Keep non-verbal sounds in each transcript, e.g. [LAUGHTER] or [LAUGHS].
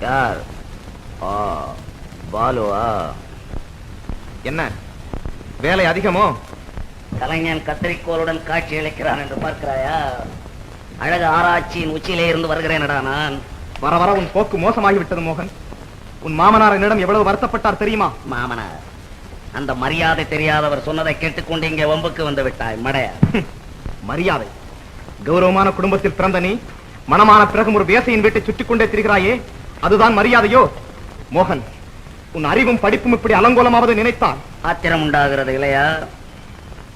யார்? ஆ பாலுவா? என்ன? வேலை அதிகமோ? கலைஞன் கத்திரிக்கோளுடன் காட்சி அளிக்கிறான் என்று பார்க்கிறாயா? அழகு ஆராய்ச்சியின் உச்சியிலே இருந்து வருகிறேனடா நான். வர வர உன் போக்கு மோசமாகிவிட்டது மோகன். உன் மாமனார் என்னிடம் எவ்வளவு வருத்தப்பட்டார் தெரியுமா? மாமனார் அந்த மரியாதை தெரியாதவர் சொன்னதை கேட்டுக்கொண்டு இங்கே வம்புக்கு வந்து விட்டாய் மடைய? மரியாதை. கௌரவமான குடும்பத்தில் பிறந்த நீ மனமான பிறகும் ஒரு வேசையின் வீட்டை சுற்றிக் கொண்டே திரிகிறாயே அதுதான் மரியாதையோ? மோகன் உன் அறிவும் படிப்பும் இப்படி அலங்கோலமாவது நினைத்தால்? ஆத்திரம் உண்டாகிறது இல்லையா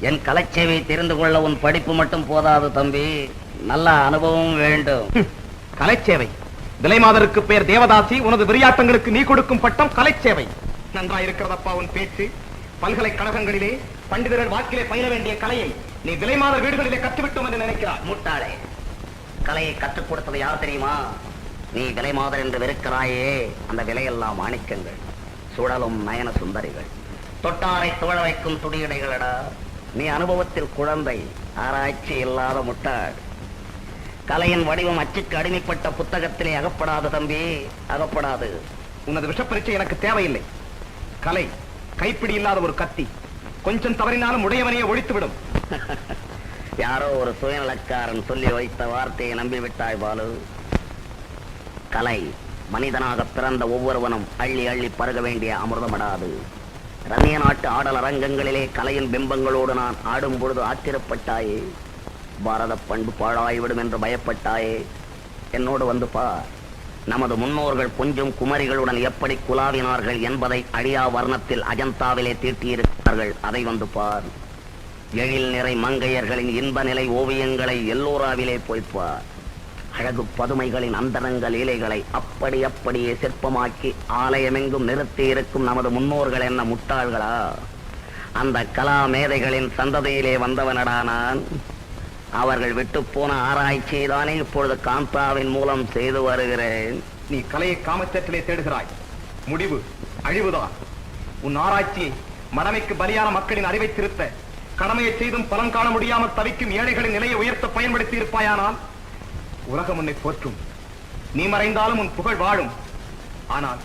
என் கலைச்சேவை தெரிந்து கொள்ள உன் படிப்பு மட்டும் போதாது தம்பி. நல்ல அனுபவம் வேண்டும். கலைச்சேவை. விலைமாதருக்கு பெயர் தேவதாசி உனது விளையாட்டங்களுக்கு நீ கொடுக்கும் பட்டம் கலைச்சேவை. நன்றாயிருக்கிறதப்பா உன் பேச்சு. பல்கலைக்கழகங்களிலே பண்டிதர்கள் வாக்கிலே பயில வேண்டிய கலையை நீ விலைமாதர் வீடுகளிலே கற்றுவிட்டோம் என்று நினைக்கிறாய். முட்டாளே கலையை கற்றுக் கொடுத்தது யார் தெரியுமா? நீ விலை மாதர் என்று வெறுக்கிறாயே. அந்த விலையெல்லாம் மாணிக்கங்கள். சுழலும் நயன சுந்தரிகள். தொட்டாரை தோழ வைக்கும் துடியடைகளடா நீ அனுபவத்தில் குழந்தை ஆராய்ச்சி இல்லாத முட்டாள். கலையின் வடிவம் அச்சுக்கு அடிமைப்பட்ட புத்தகத்திலே அகப்படாது தம்பி அகப்படாது. உனது விஷப்பரீட்சை எனக்கு தேவையில்லை. கலை கைப்பிடி இல்லாத ஒரு கத்தி. கொஞ்சம் தவறினாலும் உடையவனையே ஒழித்துவிடும். [LAUGHS] யாரோ ஒரு சுயநலக்காரன் சொல்லி வைத்த வார்த்தையை நம்பிவிட்டாய் பாலு. கலை. மனிதனாக பிறந்த ஒவ்வொருவனும் அள்ளி அள்ளி பருக வேண்டிய அமிர்தமடாது. ரன்னிய நாட்டு ஆடல் அரங்கங்களிலே கலையின் பிம்பங்களோடு நான் ஆடும் பொழுது ஆத்திரப்பட்டாயே. பாரத பண்பு பாழாய்விடும் என்று பயப்பட்டாயே. என்னோடு வந்து பார். நமது முன்னோர்கள் கொஞ்சம் குமரிகளுடன் எப்படி குலாவினார்கள் என்பதை அழியா வர்ணத்தில் அஜந்தாவிலே தீட்டியிருக்கிறார்கள் அதை வந்து பார். எழில் நிறை மங்கையர்களின் இன்ப நிலை ஓவியங்களை எல்லோராவிலே போய்ப்பார் அழகு பதுமைகளின் அந்தரங்கள் இலைகளை அப்படி அப்படியே சிற்பமாக்கி ஆலயமெங்கும் நிறுத்தி இருக்கும் நமது முன்னோர்கள் என்ன முட்டாள்களா? அந்த கலா மேதைகளின் சந்ததியிலே வந்தவனடா நான். அவர்கள் விட்டு போன ஆராய்ச்சியை தானே இப்பொழுது காந்தாவின் மூலம் செய்து வருகிறேன். நீ கலையை காமச்சேற்றிலே தேடுகிறாய். முடிவு அழிவுதான். உன் ஆராய்ச்சியை மடமைக்கு பலியான மக்களின் அறிவை திருத்த கடமையை செய்தும் பலன் காண முடியாமல் தவிக்கும் ஏழைகளின் நிலையை உயர்த்த பயன்படுத்தி இருப்பாயானால் உலகம் உன்னை போற்றும். நீ மறைந்தாலும் உன் புகழ் வாழும். ஆனால்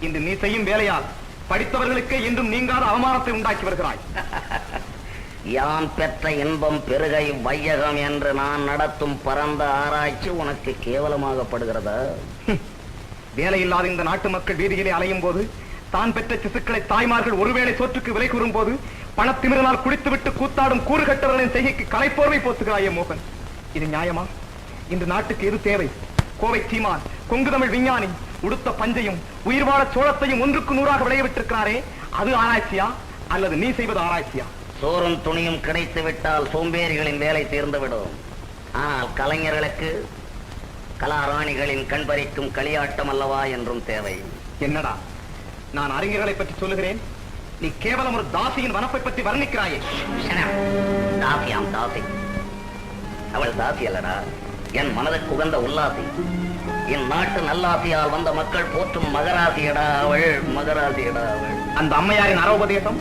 இன்று நீ செய்யும் வேலையால் படித்தவர்களுக்கே இன்றும் நீங்காத அவமானத்தை உண்டாக்கி வருகிறாய். [LAUGHS] யான் பெற்ற இன்பம் பெருகை வையகம் என்று நான் நடத்தும் பரந்த ஆராய்ச்சி உனக்கு கேவலமாகப்படுகிறதா? [LAUGHS] வேலையில்லாத இந்த நாட்டு மக்கள் வீதியிலே அலையும் போது தான் பெற்ற சிசுக்களை தாய்மார்கள் ஒருவேளை சோற்றுக்கு விலை கூறும் போது பணத்திமிரனால் குடித்துவிட்டு கூத்தாடும் கூறுகட்டவர்களின் செய்கைக்கு கலைப்போர்வை போத்துகிறாயே மோகன். இது நியாயமா? இந்த நாட்டுக்கு எது தேவை கோவை சீமான் கொங்கு தமிழ் விஞ்ஞானி உடுத்த பஞ்சையும் உயிர் வாழ சோளத்தையும் ஒன்றுக்கு நூறாக விளையவிட்டிருக்கிறாரே அது ஆராய்ச்சியா அல்லது நீ செய்வது ஆராய்ச்சியா சோறும் துணியும் கிடைத்து விட்டால் சோம்பேறிகளின் வேலை தீர்ந்துவிடும் ஆனால் கலைஞர்களுக்கு கலாராணிகளின் கண் பறிக்கும் களியாட்டம் அல்லவா என்றும் தேவை என்னடா நான் அறிஞர்களை பற்றி சொல்லுகிறேன் நீ கேவலம் ஒரு தாசியின் வனப்பை பற்றி வர்ணிக்கிறாயே தாசியாம் தாசி அவள் தாசி அல்லடா என் மனதுக்கு உகந்த உல்லாசி. என் நாட்டு நல்லாசியால் வந்த மக்கள் போற்றும் மகராசியடா அவள் மகராசியடா அவள். அந்த அம்மையாரின் அரோபதேசம்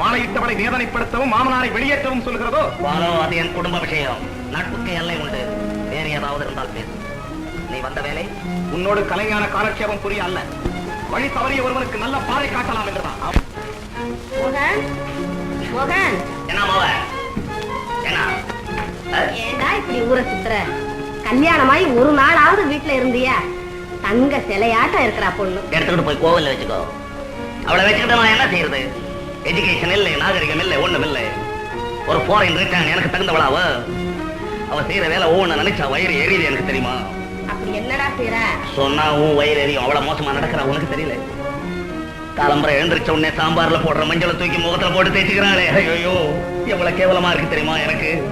மாலையிட்டவளை வேதனைப்படுத்தவும் மாமனாரை வெளியேற்றவும் சொல்கிறதோ? பாலோ அது என் குடும்ப விஷயம். நட்புக்கு எல்லை உண்டு. வேறு ஏதாவது இருந்தால் பேசு. நீ வந்த வேலை உன்னோடு கலைஞான காலட்சேபம் புரிய அல்ல. வழி தவறிய ஒருவனுக்கு நல்ல பாதை காட்டலாம் என்றுதான் என்ன மாவ என்ன? ஏண்டா இப்படி ஊரை சுத்துற? கல்யாணமாயி ஒரு நாளாவது வீட்டுல இருந்தியா. தங்க சிலையாட்டம் இருக்கிறா பொண்ணு. எடுத்துக்கிட்டு போய் கோவில்ல வச்சுக்கோ. அவளை வச்சுக்கிட்டு நான் என்ன செய்யறது? எஜுகேஷன் இல்லை நாகரிகம் இல்லை ஒண்ணும் இல்லை. ஒரு ஃபாரின் ரிட்டர்ன் எனக்கு தகுந்தவளாவ? அவ செய்யற வேலை ஒவ்வொன்னு நினைச்சா வயிறு எரியுது எனக்கு தெரியுமா? அப்படி என்னடா செய்யற? சொன்னா உன் வயிறு எரியும். அவ்வளவு மோசமா நடக்கிறா உனக்கு தெரியல. காலம்பரை எழுந்திரிச்ச உடனே சாம்பார்ல போடுற மஞ்சளை தூக்கி முகத்துல போட்டு தேய்ச்சிக்கிறாளே. ஐயோ எவ்வளவு கேவலமா இருக்கு தெரியுமா எனக்கு?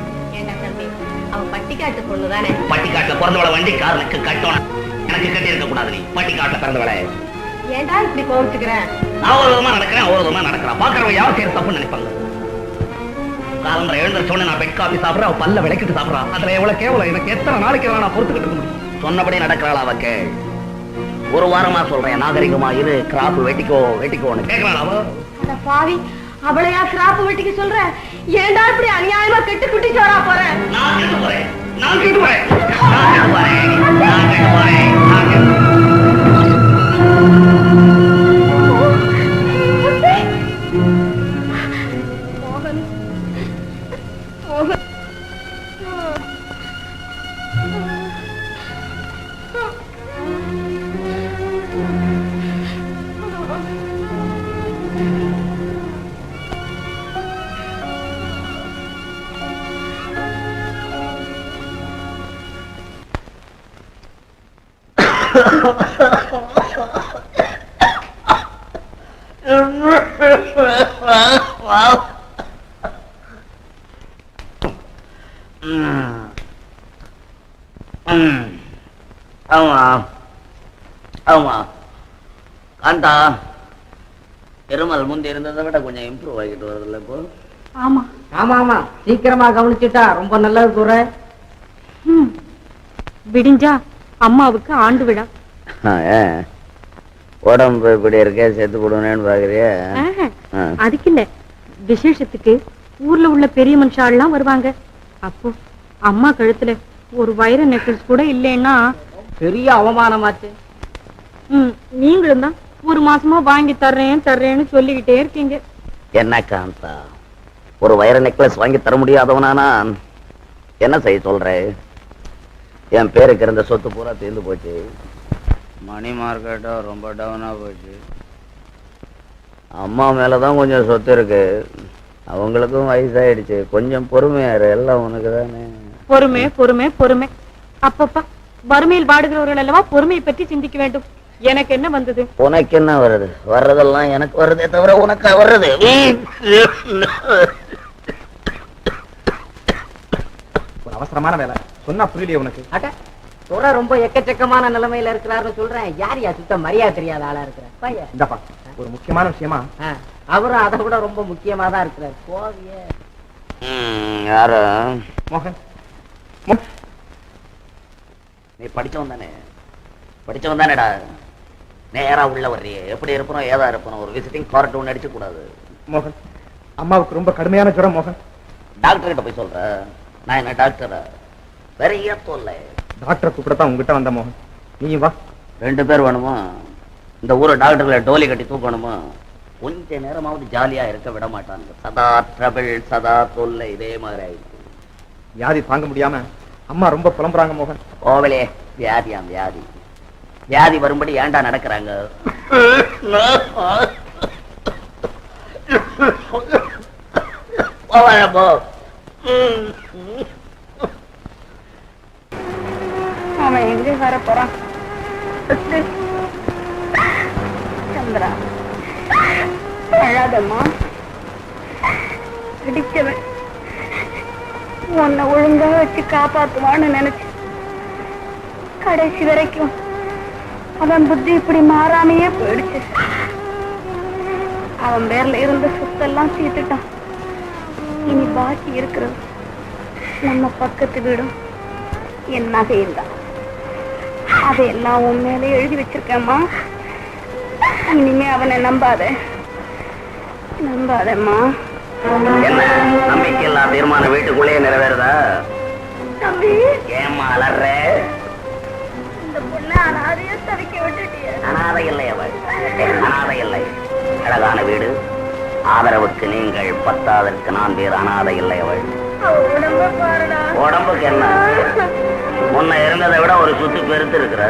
ஏண்டா தம்பி அவ பட்டிக்காட்டு பொண்ணு தானே? பட்டிக்காட்டுல பிறந்தவளை வண்டிக்காரனுக்கு கட்டணும். எனக்கு கட்டி இருக்க கூடாது நீ. பட்டிக்காட்டுல பிறந்தவளை. ஏண்டா இப்படி கோவிச்சுக்கிற நான் ஒரு விதமா நடக்கிறேன் ஒரு விதமா நடக்கிறேன். பாக்குறவங்க யாரும் செய்யற தப்புன்னு நினைப்பாங்க? காலம்பரை எழுந்திரிச்ச உடனே நான் பெட் காபி சாப்பிடுறேன் அவ பல்ல விளக்கிட்டு சாப்பிடுறா. அதுல எவ்வளவு கேவலம் எனக்கு எத்தனை நாளைக்கு நான் பொறுத்துக்கிட்டு இருக்க முடியும்? சொன்னபடி நடக்கிறாள் அவ கேள். ஒரு வாரமா சொல்றேன் நாகரிகமா இரு கிராப் வெட்டிக்கோ வெட்டிக்கோன்னு. கேட்கறாள் அவ? பாவி அவளையா கிராப்பு வெட்டிக்க சொல்ற? ஏண்டா இப்படி அநியாயமா கெட்டு குட்டி சோறா போறேன் நான் கெட்டு போறேன். நான் கெட்டு போறேன். நான் கெட்டு போறேன். நான் கெட்டு போறேன். ஆமா ஆமா காந்தா இருமல் முந்தி இருந்ததை விட கொஞ்சம் இம்ப்ரூவ் ஆகிட்டு வருதுல்ல இப்போ? ஆமா. ஆமா ஆமா. சீக்கிரமா கவனிச்சுட்டா ரொம்ப நல்லது ம். விடிஞ்சா அம்மாவுக்கு ஆண்டு விழா. உடம்பு இப்படி இருக்கே செத்து போடுவேன்னு பாக்குறியா. அதுக்கு இல்ல விசேஷத்துக்கு ஊர்ல உள்ள பெரிய மனுஷாலாம் வருவாங்க. அப்போ அம்மா கழுத்துல ஒரு வைர நெக்லஸ் கூட இல்லைன்னா பெரிய அவமானமாச்சு. ம், நீங்களும் தான் ஒரு மாசமா வாங்கி தர்றேன் தர்றேன்னு சொல்லிக்கிட்டே இருக்கீங்க. என்ன காந்தா? ஒரு வைர நெக்லஸ் வாங்கி தர முடியாதவனானா என்ன செய்ய சொல்றேன் என் பேருக்கு இருந்த சொத்து பூரா தீர்ந்து போச்சு. மணி மார்க்கெட்டும் ரொம்ப டவுனா போச்சு. அம்மா மேலதான் கொஞ்சம் சொத்து இருக்கு. அவங்களுக்கும் வயசாயிடுச்சு. கொஞ்சம் பொறுமையா இரு எல்லாம் உனக்கு தானே பொறுமை பொறுமை பொறுமை. அப்பப்பா வறுமையில் வாடுகிறவர்கள் அல்லவா பொறுமையை பற்றி சிந்திக்க வேண்டும். எனக்கு என்ன வந்தது? உனக்கு என்ன வருது வர்றதெல்லாம் எனக்கு வருதே தவிர உனக்கு வர்றது? ஒரு அவசரமான வேலை. சொன்னா புரியலையே உனக்கு. அட துறை ரொம்ப எக்கச்சக்கமான நிலைமையில இருக்கிறாருன்னு சொல்றேன். யார் யா சுத்த மரியாதை தெரியாத ஆளா இருக்கிற பையன். இந்தப்பா ஒரு முக்கியமான விஷயமா? அவரும் அதை விட ரொம்ப முக்கியமா தான் இருக்கிறார். கோவிய. யாரு? மோகன். மோ- நீ படிச்சவன் தானே? படிச்சவன் தானேடா. நேரா உள்ள வர்றியே எப்படி இருப்பணும் ஏதா இருப்பணும் ஒரு விசிட்டிங் கார்டு ஒன்று அடிச்சு கூடாது மோகன் அம்மாவுக்கு ரொம்ப கடுமையான ஜுரம் மோகன். டாக்டர் கிட்ட போய் சொல்ற நான் என்ன டாக்டரா? பெரிய தொல்லை. டாக்டரை கூப்பிடத்தான் உங்ககிட்ட வந்த மோகன். நீ வா. ரெண்டு பேர் வேணுமா? இந்த ஊரை டாக்டர்களை டோலி கட்டி தூக்கணுமா? கொஞ்ச நேரமாவது ஜாலியா இருக்க விட மாட்டாங்க சதா ட்ரபிள் சதா தொல்லை இதே மாதிரி ஆயிடுச்சு. வியாதி தாங்க முடியாம அம்மா ரொம்ப புலம்புறாங்க மோகன். கோவிலே வியாதியாம் வியாதி. வியாதி வரும்படி ஏன்டா நடக்கிறாங்க? போவாங்க போ. அவன் எங்கே வர போறான்? சந்திரா. அழாதம்மா. பிடிச்சவன் உன்னை ஒழுங்கா வச்சு காப்பாத்துவான்னு நினைச்சு கடைசி வரைக்கும் அவன் புத்தி இப்படி மாறாமையே போயிடுச்சு. அவன் பேர்ல இருந்த சொத்தெல்லாம் தீர்த்துட்டான். இனி பாக்கி இருக்கிறது நம்ம பக்கத்து வீடும் என் நகையும் தான். அதையெல்லாம் உன் மேலே எழுதி வச்சிருக்கேம்மா. இனிமே அவனை நம்பாத. நம்பாதம்மா. என்ன நம்பிக்கை இல்லா தீர்மானம் வீட்டுக்குள்ளேயே நிறைவேறுதா? தம்பி. ஏம்மா அலற இந்த பொண்ணை அனாதையா தவிக்க விட்டுட்டிய. அனாதை இல்லை அவள். அனாதை இல்லை. அழகான வீடு. ஆதரவுக்கு நீங்கள் பத்தாதற்கு நான் வேறு அனாதை இல்லை அவள். உடம்புக்கு என்ன? முன்ன இருந்ததை விட ஒரு சுத்து பெருத்து இருக்கிற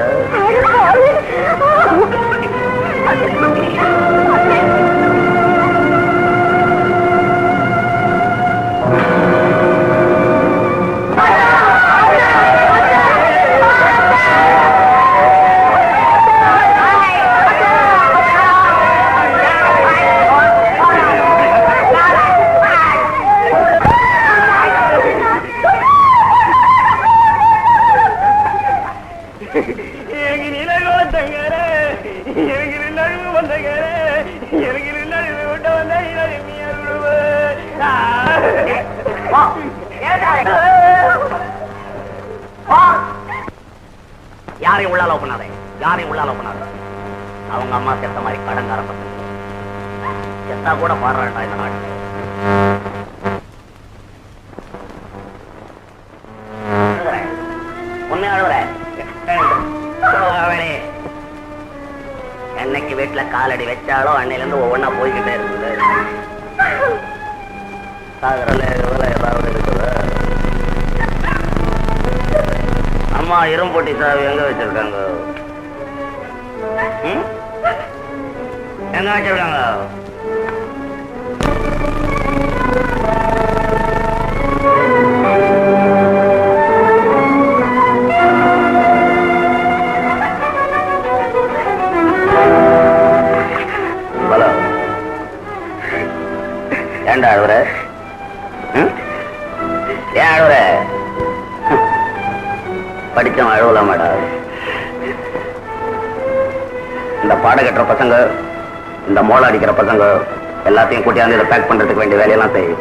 வீட்டுல காலடி வச்சாலும் அன்னையில இருந்து ஒவ்வொன்னா போய்கிட்டே இருக்குது சாகுறல ஏதாவது இருக்குது? அம்மா இரும்பொட்டி சாவி எங்க வச்சிருக்காங்க? எங்க வச்சிருக்காங்க? ம்? ஏன் அழுவுற படிச்சவன் அழுவலாம் மேடம். இந்த பாட கட்டுற பசங்க இந்த மோளம் அடிக்கிற பசங்க எல்லாத்தையும் கூட்டியாந்து இதை பேக் பண்றதுக்கு வேண்டிய வேலையெல்லாம் செய்யும்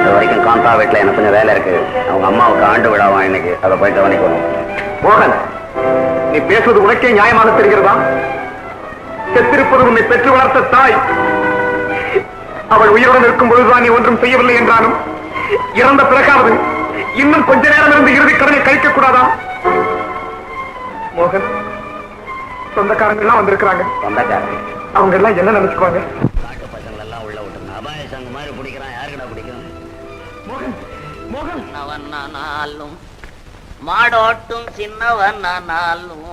இது வரைக்கும் காந்தா வீட்டுல எனக்கு கொஞ்சம் வேலை இருக்கு. அவங்க அம்மாவுக்கு ஆண்டு விடாவா இன்னைக்கு. அதை போய் கவனிக்கணும். மோகன் நீ பேசுவது உனக்கே நியாயமாக தெரிகிறதா? செத்திருப்பது உன்னை பெற்று வளர்த்த தாய். அவள் உயிருடன் இருக்கும் பொழுதுதான் நீ ஒன்றும் செய்யவில்லை என்றாலும் இறந்த பிறகாவது இன்னும் கொஞ்ச நேரம் இருந்து இறுதி கடனை கழிக்க கூடாதா? மோகன் சொந்தக்காரங்க எல்லாம் வந்திருக்கிறாங்க. அவங்க எல்லாம் என்ன நினைச்சுக்குவாங்க? காட்டு பசங்களை எல்லாம் உள்ள விட்டுருங்க அபாய சங்க மாதிரி பிடிக்கிறான் யாருக்குடா பிடிக்கும் மோகன் மோகன். சின்னவனானாலும் மாடோட்டும் சின்னவனானாலும்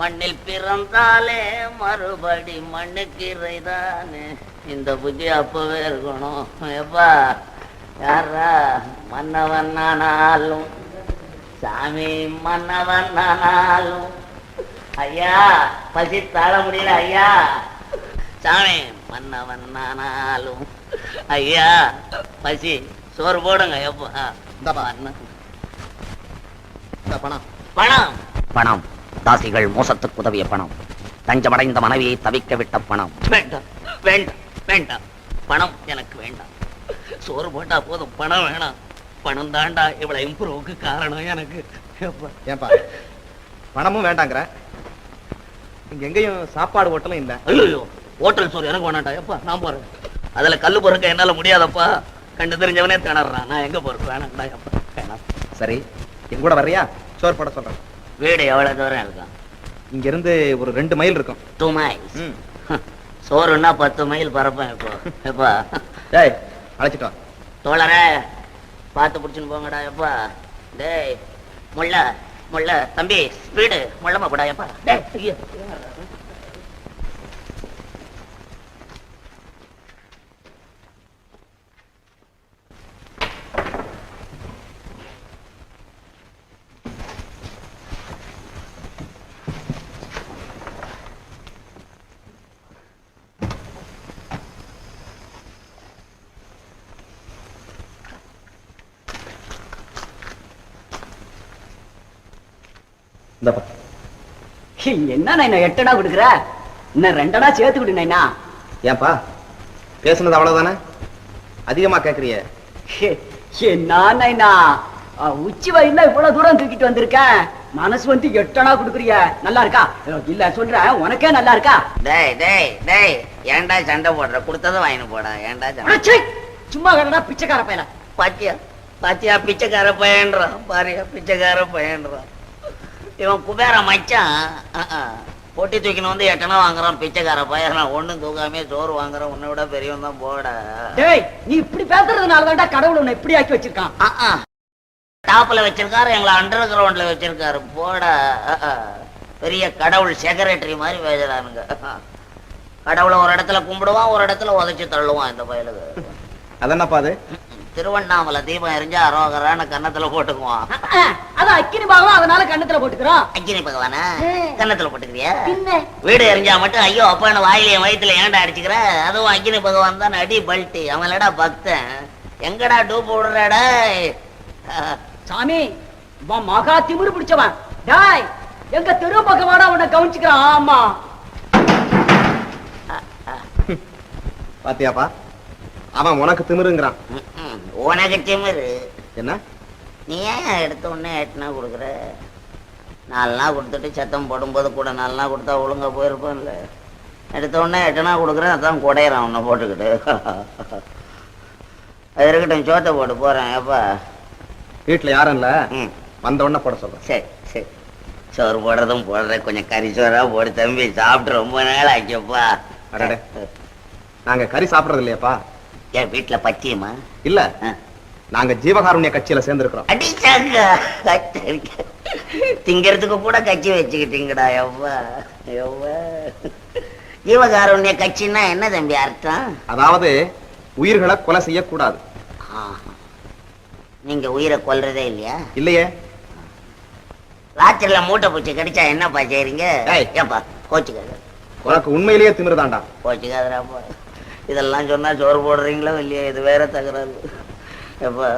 மண்ணில் பிறந்தாலே மறுபடி மண்ணுக்கு இறைதானே? இந்த புத்தி அப்பவே இருக்கணும். எப்பா யாரா மன்னவனானாலும் சாமி மன்னவனானாலும் ஐயா பசி தாழ முடியல ஐயா. சாமி மன்னவனானாலும் ஐயா பசி சோறு போடுங்க எப்பா. பணம். பணம். பணம். தாசிகள் மோசத்துக்கு உதவிய பணம். தஞ்சமடைந்த மனைவியை தவிக்க விட்ட பணம். வேண்டாம் வேண்டாம். வேண்டாம். பணம் எனக்கு வேண்டாம். சோறு போட்டா போதும். பணம் வேணாம். பணம் தாண்டா இவ்வளவு இம்ப்ரூவுக்கு காரணம் எனக்கு. ஏன்பா? பணமும் வேண்டாங்கிற. இங்க எங்கேயும் சாப்பாடு ஹோட்டலும் இல்ல. ஐயோ ஹோட்டல் சோறு எனக்கு வேணாண்டா எப்பா நான் போறேன். அதுல கல்லு பொறுக்க என்னால முடியாதப்பா. கண்டு தெரிஞ்சவனே திணறான் நான் எங்க போறது வேணாம்டா எப்பா. வேணாம். சரி என் கூட வர்றியா? சோறு போட சொல்றேன். வீடு எவ்வளவு தூரம் இருக்கும்? இங்க இருந்து ஒரு ரெண்டு மைல் இருக்கும். டூ மைல்ஸ் சோறுன்னா பத்து மைல் பரப்பேன் இப்போ. எப்பா? டேய் அழைச்சிட்டு வா. தோழரே பார்த்து பிடிச்சுன்னு போங்கடா எப்பா? டேய் முள்ள முள்ள தம்பி ஸ்பீடு முள்ளமா போடா எப்பா? டேய் ஐயோ. இந்தப்பா என்ன நைனா எட்டனா கொடுக்குற? இன்னும் ரெண்டனா சேர்த்து விடு நைனா ஏன்பா பேசுனது அவ்வளவுதானே? அதிகமா கேக்குறிய. என்ன நைனா உச்சி வயல்ல இவ்வளவு தூரம் தூக்கிட்டு வந்திருக்கேன் மனசு வந்து எட்டனா கொடுக்குறிய. நல்லா இருக்கா? இல்ல சொல்றேன் உனக்கே நல்லா இருக்கா? டேய் டேய் டேய் ஏன்டா சண்டை போடுற? கொடுத்ததும் வாங்கிட்டு போடா ஏன்டா சண்டை சும்மா கடனா பிச்சைக்கார பையல பாத்தியா? பாத்தியா பிச்சைக்கார பையன்றான் பாரியா பிச்சைக்கார பையன்றான். இவன் குபேர மச்சான். பொட்டி தூக்கின்னு வந்து எட்டனா வாங்குறான் பிச்சைக்கார பையன். நான் ஒண்ணும் தூக்காமே சோறு வாங்குறான். உன்னை விட பெரியவன் தான் போட. டேய் நீ இப்படி பேசுறதுனால தான்டா கடவுள் உன்னை இப்படி ஆக்கி வச்சிருக்கான். டாப்ல வச்சிருக்காரு எங்களை அண்டர் கிரவுண்ட்ல வச்சிருக்காரு. போட. பெரிய கடவுள் செக்ரட்டரி மாதிரி பேசுறானுங்க. கடவுளை ஒரு இடத்துல கும்பிடுவான் ஒரு இடத்துல உதைச்சு தள்ளுவான் இந்த பயலுக்கு. அதென்னப்பா அது? திருவண்ணாமலை தீபம் எரிஞ்சா அரோகரான கன்னத்துல போட்டுக்குவான். அது அக்கினி பாகம் அதனால கண்ணத்துல போட்டுக்கிறோம். அக்கினி பகவானா? கன்னத்துல போட்டுக்கிறியா? வீடு எரிஞ்சா மட்டும் ஐயோ அப்பான்னு வாயிலையும் வயித்துல ஏன்டா அடிச்சுக்கிற? அதுவும் அக்கினி பகவான் தான் அடி பல்ட்டி. அவன்லடா பக்தன். எங்கடா டூப் விடுறாடா அஹ், சாமி மகா திமிரு பிடிச்சவன். டாய் எங்க தெரு பக்கமாடா உன்னை கவனிச்சுக்கிறான். ஆமா. பாத்தியாப்பா? அவன் உனக்கு திமிருங்கிறான். உனக்கு திமிரு. என்ன? நீ ஏன் எடுத்த உடனே எட்டுனா கொடுக்குற? நாலு நாள் கொடுத்துட்டு சத்தம் போடும்போது கூட நாலு நாள் கொடுத்தா ஒழுங்கா போயிருப்பான்ல. எடுத்த உடனே எட்டுனா கொடுக்குறேன் அதான் குடையிறான் உன்னை போட்டுக்கிட்டு. அது இருக்கட்டும் சோத்தை போட்டு போறேன் எப்பா வீட்டுல யாரும் இல்ல ம். வந்த உடனே போட சொல்றேன் சரி சரி. சோறு போடுறதும் போடுறேன் கொஞ்சம் கறி சோறா போடு தம்பி சாப்பிட்டு ரொம்ப நாள் ஆச்சப்பா அடடே. நாங்க கறி சாப்பிடுறது இல்லையாப்பா? என் வீட்டுல பச்சியமா இல்ல. நாங்க ஜீவகாருண்ய கட்சியில சேர்ந்திருக்கிறோம். அடிச்சாங்க திங்கிறதுக்கு கூட கட்சி வச்சுக்கிட்டீங்கடா எவ்வா எவ்வா ஜீவகாருண்ய கட்சின்னா என்ன தம்பி அர்த்தம்? அதாவது உயிர்களை கொலை செய்யக்கூடாது. நீங்க உயிரை கொல்றதே இல்லையா? இல்லையே. ராத்திரில மூட்டை பூச்சி கடிச்சா என்னப்பா செய்றீங்க. ஏப்பா கோச்சுக்காத. உனக்கு உண்மையிலேயே திமிருதாண்டா. கோச்சுக்காதராப்பா இதெல்லாம் சொன்னா சோறு போடுறீங்களோ இல்லையா? இது வேற தகராறு. எப்பா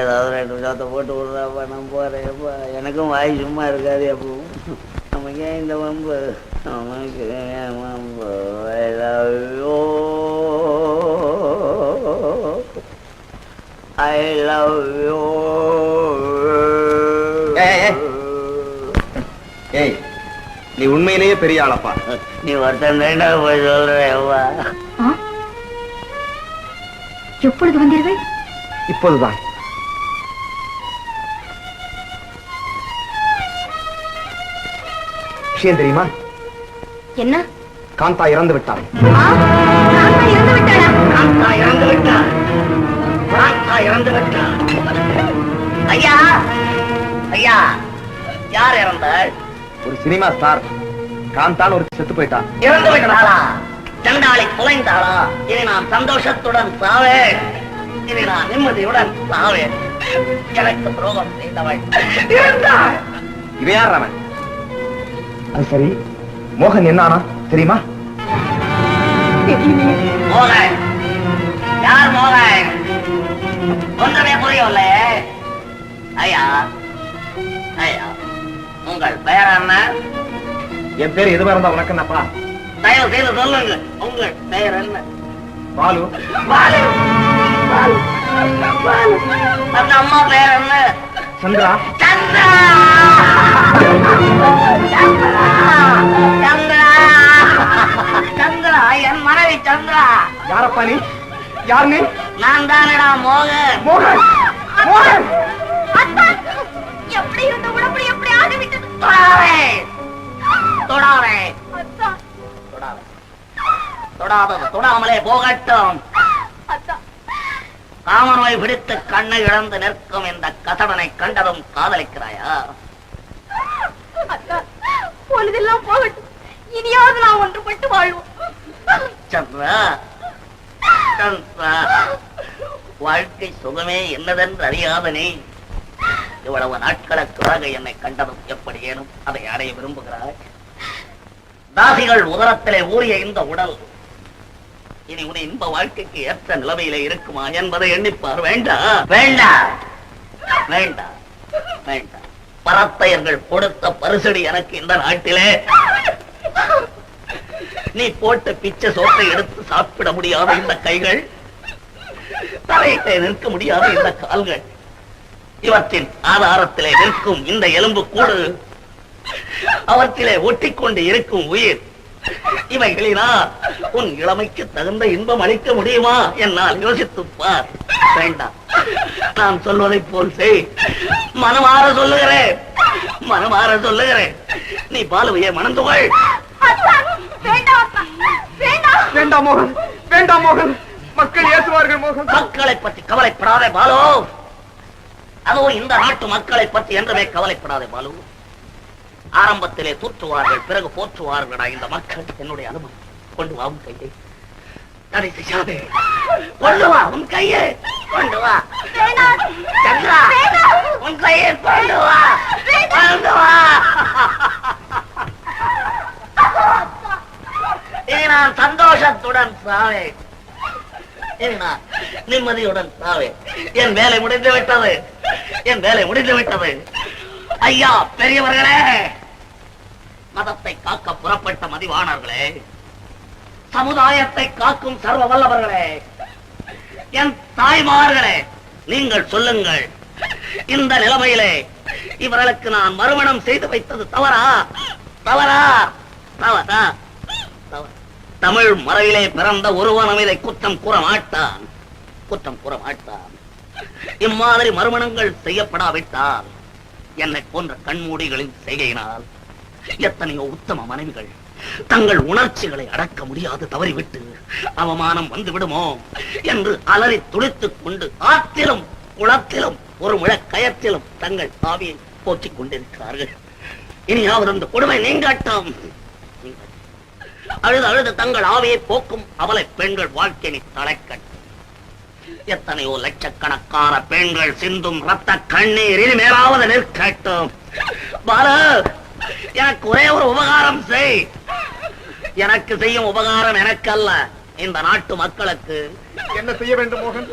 ஏதாவது ரெண்டு விஷயத்தை போட்டு விடுறாப்பா நான் போறேன். எப்பா எனக்கும் வாய் சும்மா இருக்காது எப்பவும். நமக்கு ஏன் இந்த வம்பு? நமக்கு ஏன் வம்பு? you. I love you. ஏய், நீ உண்மையிலேயே பெரிய ஆளப்பா. நீ ஒருத்தன் போய் சொல்றேன்ப்பா எப்பொழுது வந்தீர்கள்? இப்போதுதான். விஷயம் தெரியுமா? என்ன? காந்தா இறந்து விட்டான் ஆ, காந்தா இறந்து விட்டாளா? காந்தா இறந்து விட்டார் காந்தா இறந்து விட்டார் ஐயா ஐயா யார் இறந்தாள்? ஒரு சினிமா ஸ்டார். காந்தான் ஒரு செத்து போயிட்டான் இறந்து விட்டாளா? சண்டாளி குலைந்தாளா இனி நான் சந்தோஷத்துடன் சாவேன். இனி நான் நிம்மதியுடன் சாவேன். எனக்கு துரோகம் செய்தவள். இறந்தாள் இவன் யார் அவன்? அது சரி. மோகன் என்னானா? தெரியுமா? மோகன். யார் மோகன்? ஒன்றுமே புரியவில்லை. ஐயா ஐயா உங்கள் பெயர் என்ன? என் பேர் எதுவா இருந்தா உனக்கு என்னப்பா? தயவு செய்து சொல்லுங்க. உங்கள் பெயர் என்ன? பாலு. பாலு. பாலு. பாலு. அந்த அம்மா பெயர் என்ன? சந்திரா. சந்திரா. சந்திரா. சந்திரா. என் மனைவி சந்திரா. யாரப்பா நீ யார் நீ நான் தானடா மோகன். மோகன். மோகன். எப்படி இருந்த உடம்பு எப்படி ஆகிவிட்டது அத்தா தொடாதே. தொடாதது தொடாமலே போகட்டும். காமநோய் பிடித்து கண்ணை இழந்து நிற்கும் இந்த கசடனை கண்டதும் காதலிக்கிறாயா? பொழுதெல்லாம் போகட்டும். இனியாவது நான் ஒன்றுபட்டு வாழ்வோம். சந்திரா சந்திரா வாழ்க்கை சுகமே என்னதென்று அறியாத நீ இவ்வளவு நாட்களுக்கு பிறகு என்னை கண்டதும் எப்படி ஏனும் அதை அடைய விரும்புகிறாய்? தாசிகள் உதரத்திலே ஊறிய இந்த உடல் இனி உன் இன்ப வாழ்க்கைக்கு ஏற்ற நிலைமையிலே இருக்குமா என்பதை எண்ணிப்பார். வேண்டாம் வேண்டாம் வேண்டாம் வேண்டாம் பரத்தையர்கள் கொடுத்த பரிசடி எனக்கு இந்த நாட்டிலே. நீ போட்ட பிச்சை சோத்தை எடுத்து சாப்பிட முடியாத இந்த கைகள். தலையிட்டே நிற்க முடியாத இந்த கால்கள். இவற்றின் ஆதாரத்திலே நிற்கும் இந்த எலும்பு கூடு. அவற்றிலே ஒட்டிக்கொண்டு இருக்கும் உயிர். இவைகளினா உன் இளமைக்கு தகுந்த இன்பம் அளிக்க முடியுமா? என்னால் யோசித்துப் பார். வேண்டாம். நான் சொல்வதைப் போல் செய். மனமாற சொல்லுகிறேன். மனமாற சொல்லுகிறேன். நீ பாலுவையே மணந்து கொள் வேண்டாம் மோகன். வேண்டாம் மோகன். மக்கள் ஏசுவார்கள் மோகன். மக்களை பற்றி கவலைப்படாதே பாலு. அதுவும் இந்த நாட்டு மக்களை பற்றி என்றுமே கவலைப்படாதே பாலு. ஆரம்பத்திலே தூற்றுவார்கள் பிறகு போற்றுவார்களா இந்த மக்கள்? என்னுடைய அனுமதி. கொண்டு வா உன் கையை. தடை செய்யாதே. கொண்டு வா உன் கையை. கொண்டு வா. சந்திரா உன் கையை கொண்டு வா. கொண்டு வா. இனி நான் சந்தோஷத்துடன் சாவேன். இனி நான் நிம்மதியுடன் சாவேன். என் வேலை முடிந்து விட்டது. என் வேலை முடிந்து விட்டது. ஐயா பெரியவர்களே! மதத்தை காக்க புறப்பட்ட மதிவானர்களே சமுதாயத்தை காக்கும் சர்வ வல்லவர்களே என் தாய்மார்களே நீங்கள் சொல்லுங்கள் இந்த நிலைமையிலே இவர்களுக்கு நான் மறுமணம் செய்து வைத்தது தவறா? தவறா? தவறா? தமிழ் மறையிலே பிறந்த ஒருவனும் இதை குற்றம் கூற மாட்டான். குற்றம் கூற மாட்டான். இம்மாதிரி மறுமணங்கள் செய்யப்படாவிட்டால் என்னை போன்ற கண்மூடிகளின் செய்கையினால் எத்தனையோ உத்தம மனைவிகள் தங்கள் உணர்ச்சிகளை அடக்க முடியாது தவறிவிட்டு அவமானம் வந்து விடுமோ என்று அலறி துடித்துக் கொண்டு ஆற்றிலும் குளத்திலும் ஒரு முழக்கயத்திலும் தங்கள் ஆவியை போற்றிக் கொண்டிருக்கிறார்கள். இனியாவது அந்த கொடுமை நீங்கட்டும். அழுது அழுது தங்கள் ஆவியை போக்கும் அவலை பெண்கள் வாழ்க்கையினை தலைக்கட்டும் எத்தனையோ லட்சக்கணக்கான பெண்கள் சிந்தும் ரத்த கண்ணீர் இனிமேலாவது நிற்கட்டும். பாலு எனக்கு ஒரே ஒரு உபகாரம் செய். எனக்கு செய்யும் உபகாரம் எனக்கல்ல. இந்த நாட்டு மக்களுக்கு. என்ன செய்ய வேண்டும் மோகன்?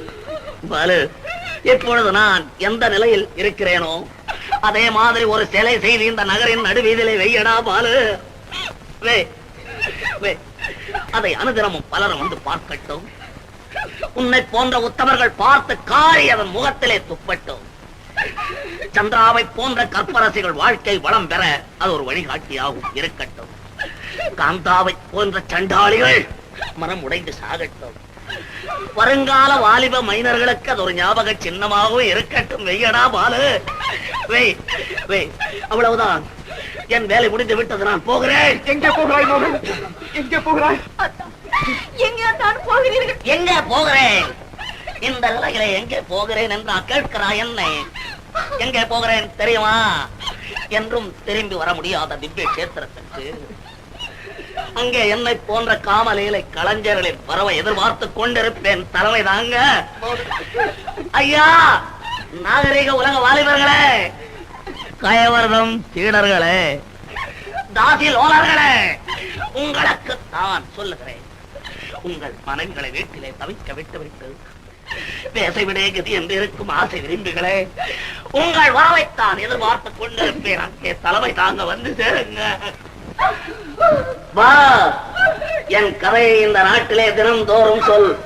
பாலு இப்பொழுது நான் எந்த நிலையில் இருக்கிறேனோ அதே மாதிரி ஒரு சிலை செய்து இந்த நகரின் நடுவீதிலே வெய்யடா பாலு. வே வே அதை அனுதினமும் பலரும் வந்து பார்க்கட்டும். உன்னை போன்ற உத்தமர்கள் பார்த்து காரி அதன் முகத்திலே துப்பட்டும். சந்திராவை போன்ற கற்பரசிகள் வாழ்க்கை வளம் பெற அது ஒரு வழிகாட்டியாகவும் இருக்கட்டும். காந்தாவை போன்ற சண்டாளிகள் மனம் உடைந்து சாகட்டும். வருங்கால வாலிப மைனர்களுக்கு அது ஒரு ஞாபக சின்னமாகவும் இருக்கட்டும். வெய்யடா பாலு. வெய் வெய். அவ்வளவுதான். என் வேலை முடிந்து விட்டது நான் போகிறேன். எங்கே போகிறாய் மோகன்? எங்கே போகிறாய்? எங்கே தான் போகிறீர்கள். எங்க போகிறேன்? இந்த நிலையில எங்கே போகிறேன்? என்று நான் கேட்கிறாய் என்ன. எங்கே போகிறேன் தெரியுமா? என்றும் திரும்பி வர முடியாத திவ்ய கஷேத்திரத்திற்கு. அங்கே என்னை போன்ற காமலீலை கலைஞர்களின் வரவை எதிர்பார்த்து கொண்டிருப்பேன். தலைமை தாங்க. ஐயா நாகரிக உலக வாலிபர்களே கயவர்தம் சீடர்களே தாசி லோலர்களே உங்களுக்கு தான் சொல்லுகிறேன். உங்கள் மனைவிகளை வீட்டிலே தவிக்க விட்டுவிட்டு பேசவிடே கதி என்று இருக்கும் ஆசை விரும்புகளே. உங்கள் வரவைத்தான் எதிர்பார்த்துக் கொண்டிருப்பேன். அங்கே தலைமை தாங்க வந்து சேருங்க. வா என் கதையை இந்த நாட்டிலே தினம்தோறும் சொல்.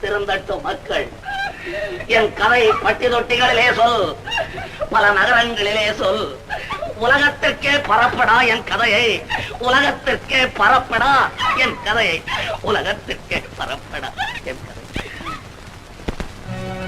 திருந்தட்டும் மக்கள். என் கதை பட்டி தொட்டிகளிலே சொல். பல நகரங்களிலே சொல். உலகத்திற்கே பரப்படா என் கதையை. உலகத்திற்கே பரப்படா என் கதையை. உலகத்திற்கே பரப்படா என்